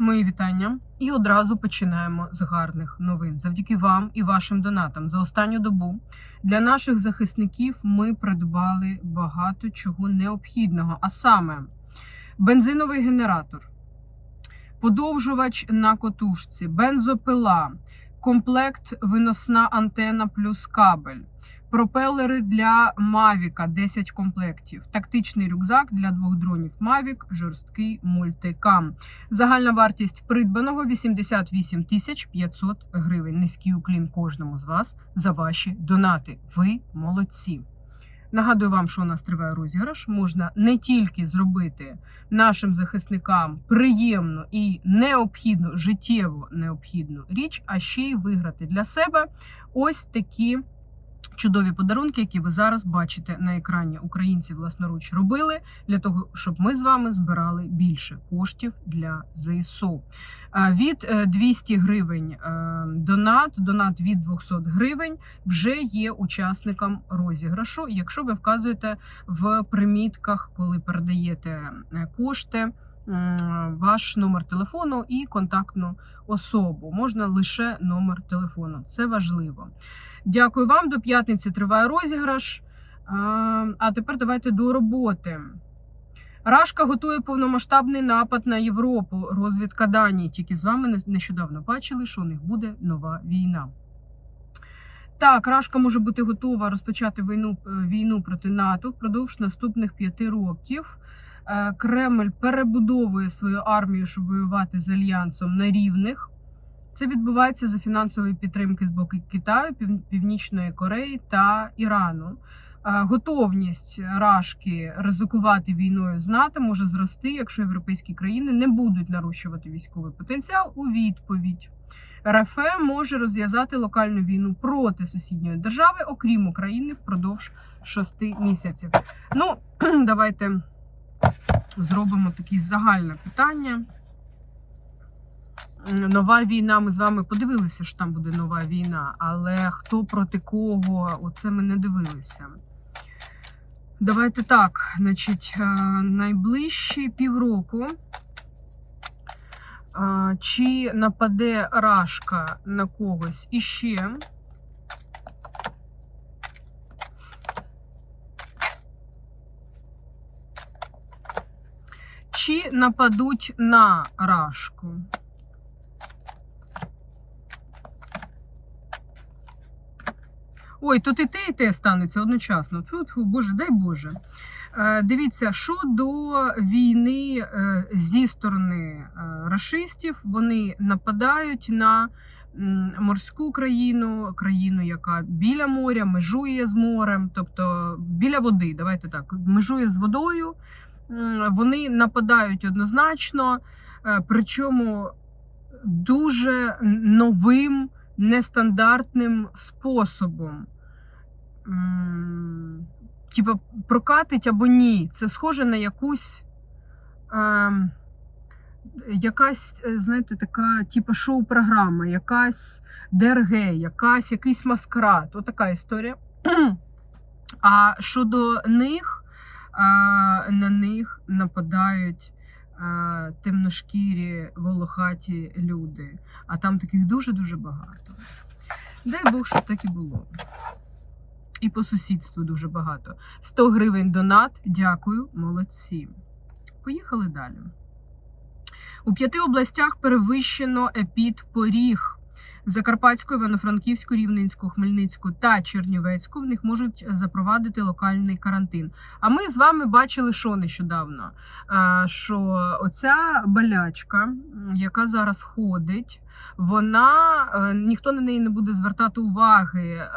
Мої вітання. І одразу починаємо з гарних новин. Завдяки вам і вашим донатам за останню добу для наших захисників ми придбали багато чого необхідного, а саме бензиновий генератор, подовжувач на котушці, бензопила, комплект виносна антена плюс кабель. Пропелери для Мавіка 10 комплектів, тактичний рюкзак для двох дронів Мавік, жорсткий мультикам. Загальна вартість придбаного 88 тисяч 500 гривень. Низький уклін кожному з вас за ваші донати. Ви молодці. Нагадую вам, що у нас триває розіграш. Можна не тільки зробити нашим захисникам приємну і необхідну, життєво необхідну річ, а ще й виграти для себе ось такі чудові подарунки, які ви зараз бачите на екрані. Українці власноруч робили для того, щоб ми з вами збирали більше коштів для ЗСУ. Е, Від е, 200 гривень е, донат, донат від 200 гривень вже є учасником розіграшу. Якщо ви вказуєте в примітках, коли передаєте е, кошти. Ваш номер телефону і контактну особу можна лише номер телефону. Це важливо. Дякую вам. До п'ятниці триває розіграш. А, А тепер давайте до роботи. Рашка готує повномасштабний напад на Європу. Розвідка Данії. Тільки з вами нещодавно бачили, що у них буде нова війна. Так, Рашка може бути готова розпочати війну, е, війну проти НАТО впродовж наступних п'яти років. Е, Кремль перебудовує свою армію, щоб воювати з альянсом на рівних. Це відбувається за фінансової підтримки з боку Китаю, Північної Кореї та Ірану. Готовність Рашки ризикувати війною з НАТО може зрости, якщо європейські країни не будуть нарощувати військовий потенціал у відповідь. РФ може розв'язати локальну війну проти сусідньої держави, окрім України, впродовж шести місяців. Ну, давайте зробимо таке загальне питання. Нова війна. Ми з вами подивилися, що там буде нова війна, але хто проти кого, оце ми не дивилися. Давайте так, значить, е, найближчі півроку. е, Чи нападе Рашка на когось іще? Чи нападуть на Рашку? Ой, тут і те, і те станеться одночасно. Фу, фу, Боже, дай Боже. Е, Дивіться, що до війни е, зі сторони е, рашистів, вони нападають на морську країну, країну, яка біля моря, межує з морем, тобто біля води, давайте так, межує з водою. Вони нападають однозначно, причому дуже новим нестандартним способом. Типа прокатить або ні. Це схоже на якусь. Е, якась, е, знаєте, така, типа шоу-програма, якась ДРГ, якась, якийсь маскарад. Отака історія. А щодо них, е, на них нападають темношкірі волохаті люди. А там таких дуже-дуже багато. Дай Бог, щоб так і було. І по сусідству дуже багато. 100 гривень донат. Дякую, молодці. Поїхали далі. У п'яти областях перевищено епідпоріг. Закарпатську, Івано-Франківську, Рівненську, Хмельницьку та Чернівецьку в них можуть запровадити локальний карантин. А ми з вами бачили, що нещодавно? Е, Що оця болячка, яка зараз ходить, вона е, ніхто на неї не буде звертати уваги, е,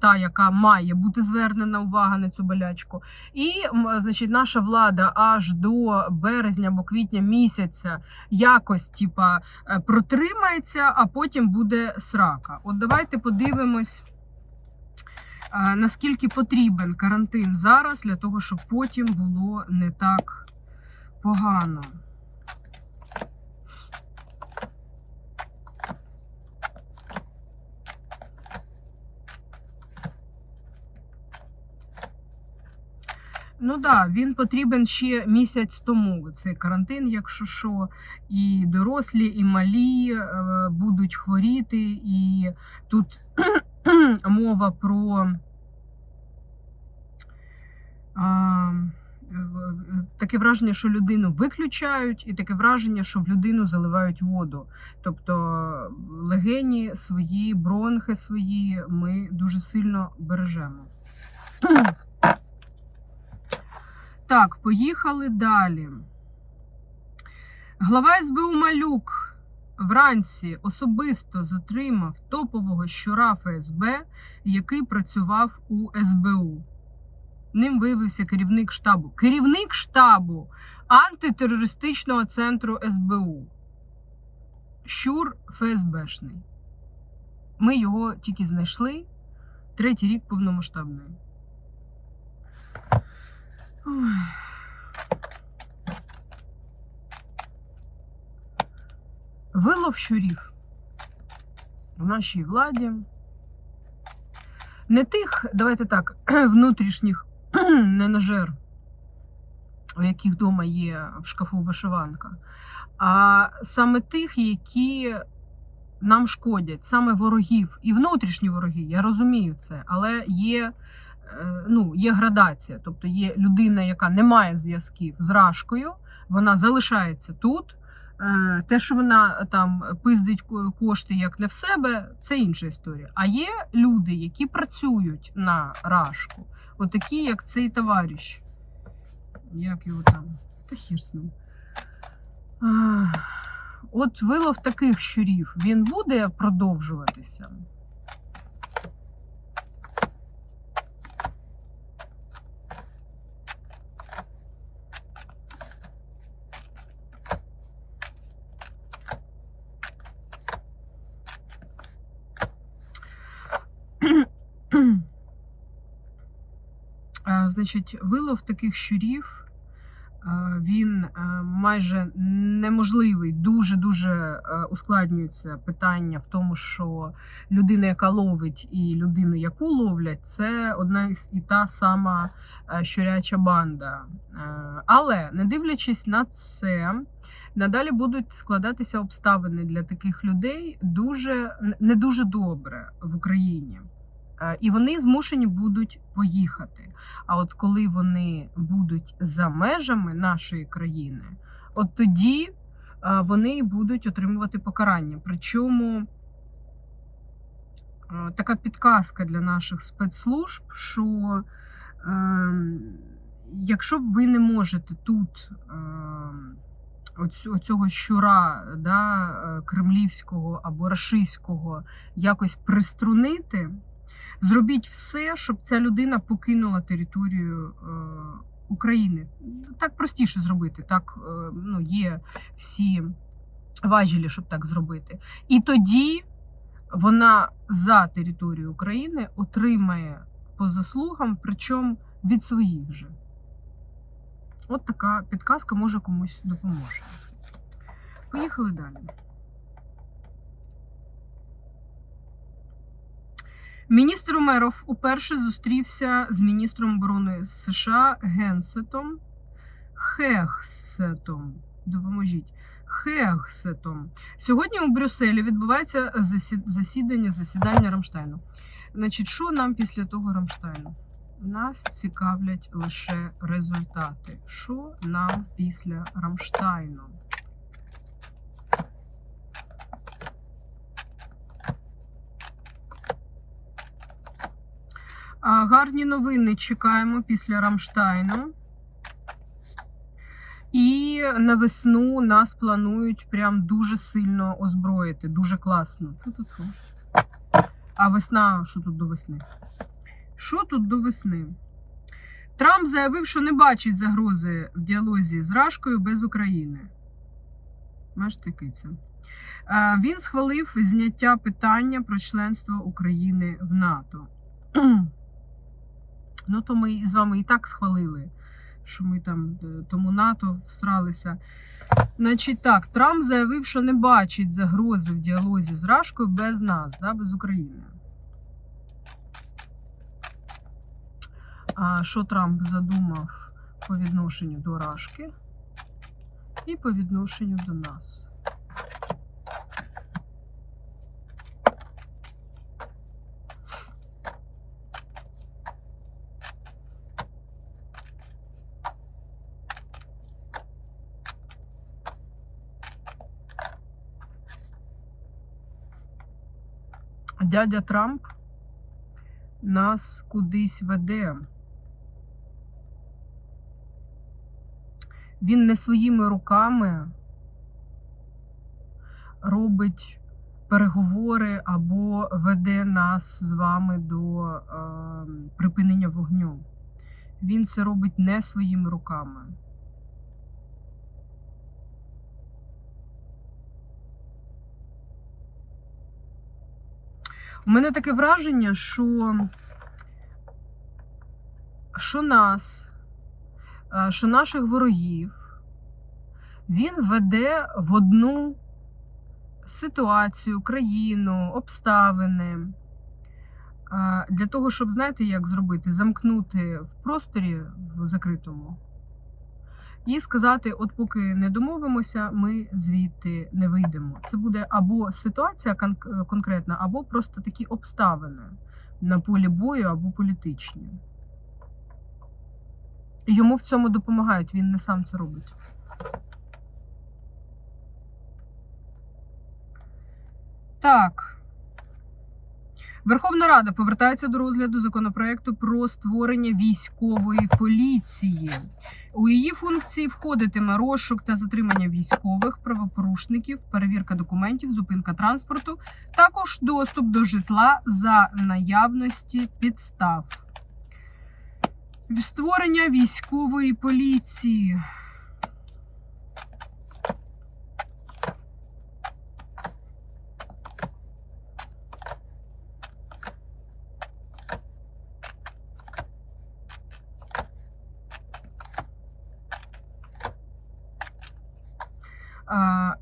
та, яка має бути звернена увага на цю болячку. І значить, наша влада аж до березня або квітня місяця якось типа е, протримається, а потім буде срака. От давайте подивимось. Наскільки потрібен карантин зараз для того, щоб потім було не так погано. Ну да, він потрібен ще місяць тому. Цей карантин, якщо що, і дорослі, і малі е, будуть хворіти, і тут мова про а, таке враження, що людину виключають, і таке враження, що в людину заливають воду. Тобто легені свої, бронхи свої ми дуже сильно бережемо. Так, поїхали далі. Глава СБУ Малюк вранці особисто затримав топового щура ФСБ, який працював у СБУ. Ним виявився керівник штабу. Керівник штабу антитерористичного центру СБУ. Щур ФСБшний. Ми його тільки знайшли. Третій рік повномасштабної. Вилов щурів в нашій владі. Не тих, давайте так, внутрішніх ненажер, у яких вдома є в шкафу вишиванка, а саме тих, які нам шкодять, саме ворогів і внутрішні вороги. Я розумію це, але є ну, є градація. Тобто є людина, яка не має зв'язків з Рашкою, вона залишається тут. Е, Те, що вона там пиздить кошти як не в себе, це інша історія. А є люди, які працюють на Рашку, отакі, як цей товариш. Як його там? Та хір з ним. От вилов таких щурів, він буде продовжуватися. Е, Значить, вилов таких щурів е, він е, майже неможливий. Дуже дуже ускладнюється питання в тому, що людина, яка ловить, і людину, яку ловлять, це одна із і та сама е, щуряча банда. Але не дивлячись на це. Надалі будуть складатися обставини для таких людей дуже не дуже добре в Україні. Е, І вони змушені будуть поїхати. А от коли вони будуть за межами нашої країни, от тоді е, вони будуть отримувати покарання. Причому е, така підказка для наших спецслужб, що е, якщо ви не можете тут е, оцього щура да, кремлівського або рашистського якось приструнити, зробіть все, щоб ця людина покинула територію е, України. Так простіше зробити. Так е, ну, є всі важелі, щоб так зробити. І тоді вона за територією України отримає по заслугам, причому від своїх же. От така підказка може комусь допоможе. Поїхали далі. Міністр Умеров уперше зустрівся з міністром оборони США Генсетом Хехсетом. Допоможіть. Хехсетом. Сьогодні у Брюсселі відбувається засідання засідання Рамштайну. Значить, що нам після того Рамштайну? Нас цікавлять лише результати. Що нам після Рамштайну? Гарні новини чекаємо після Рамштайну. І на весну нас планують прям дуже сильно озброїти, дуже класно. А весна, що тут до весни? Що тут до весни? Трамп заявив, що не бачить загрози в діалозі з Рашкою без України. Це. Е, Він схвалив зняття питання про членство України в НАТО. Ну, то ми з вами і так схвалили, що ми там е, тому НАТО всралися. Значить так, Трамп заявив, що не бачить загрози в діалозі з Рашкою без нас, да, без України. А що Трамп задумав? по відношенню до Рашки і по відношенню до нас. Дядя Трамп нас кудись веде. Він не своїми руками робить переговори або веде нас з вами до е, припинення вогню. Він це робить не своїми руками. У мене таке враження, що, що нас, е, що наших ворогів він веде в одну ситуацію, країну, обставини. е, Для того, щоб, знаєте, як зробити? Замкнути в просторі в закритому і сказати: от поки не домовимося, ми звідти не вийдемо. Це буде або ситуація конкретна, або просто такі обставини на полі бою, або політичні. Йому в цьому допомагають, він не сам це робить. Так. Верховна Рада повертається до розгляду законопроекту про створення військової поліції. У її функції входитиме розшук та затримання військових правопорушників, перевірка документів, зупинка транспорту, також доступ до житла за наявності підстав. Створення військової поліції.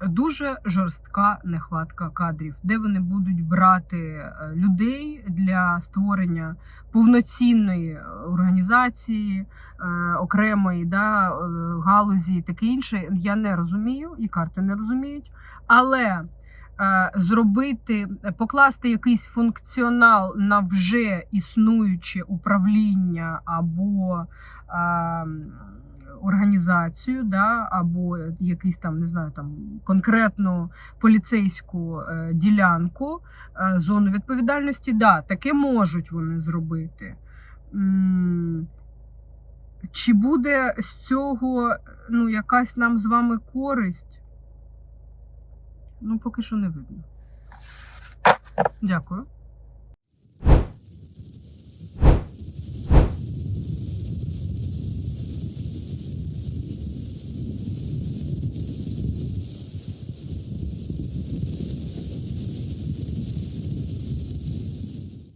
Дуже жорстка нехватка кадрів, де вони будуть брати е, людей для створення повноцінної е, організації, е, окремої да, галузі і таке інше. Я не розумію, і карти не розуміють. Але зробити, покласти якийсь функціонал на вже існуюче управління або е, організацію, да, або якийсь там, не знаю, там конкретну поліцейську е, ділянку, е, зону відповідальності, да, таке можуть вони зробити. Чи буде з цього ну, якась нам з вами користь? Ну, поки що не видно. Дякую.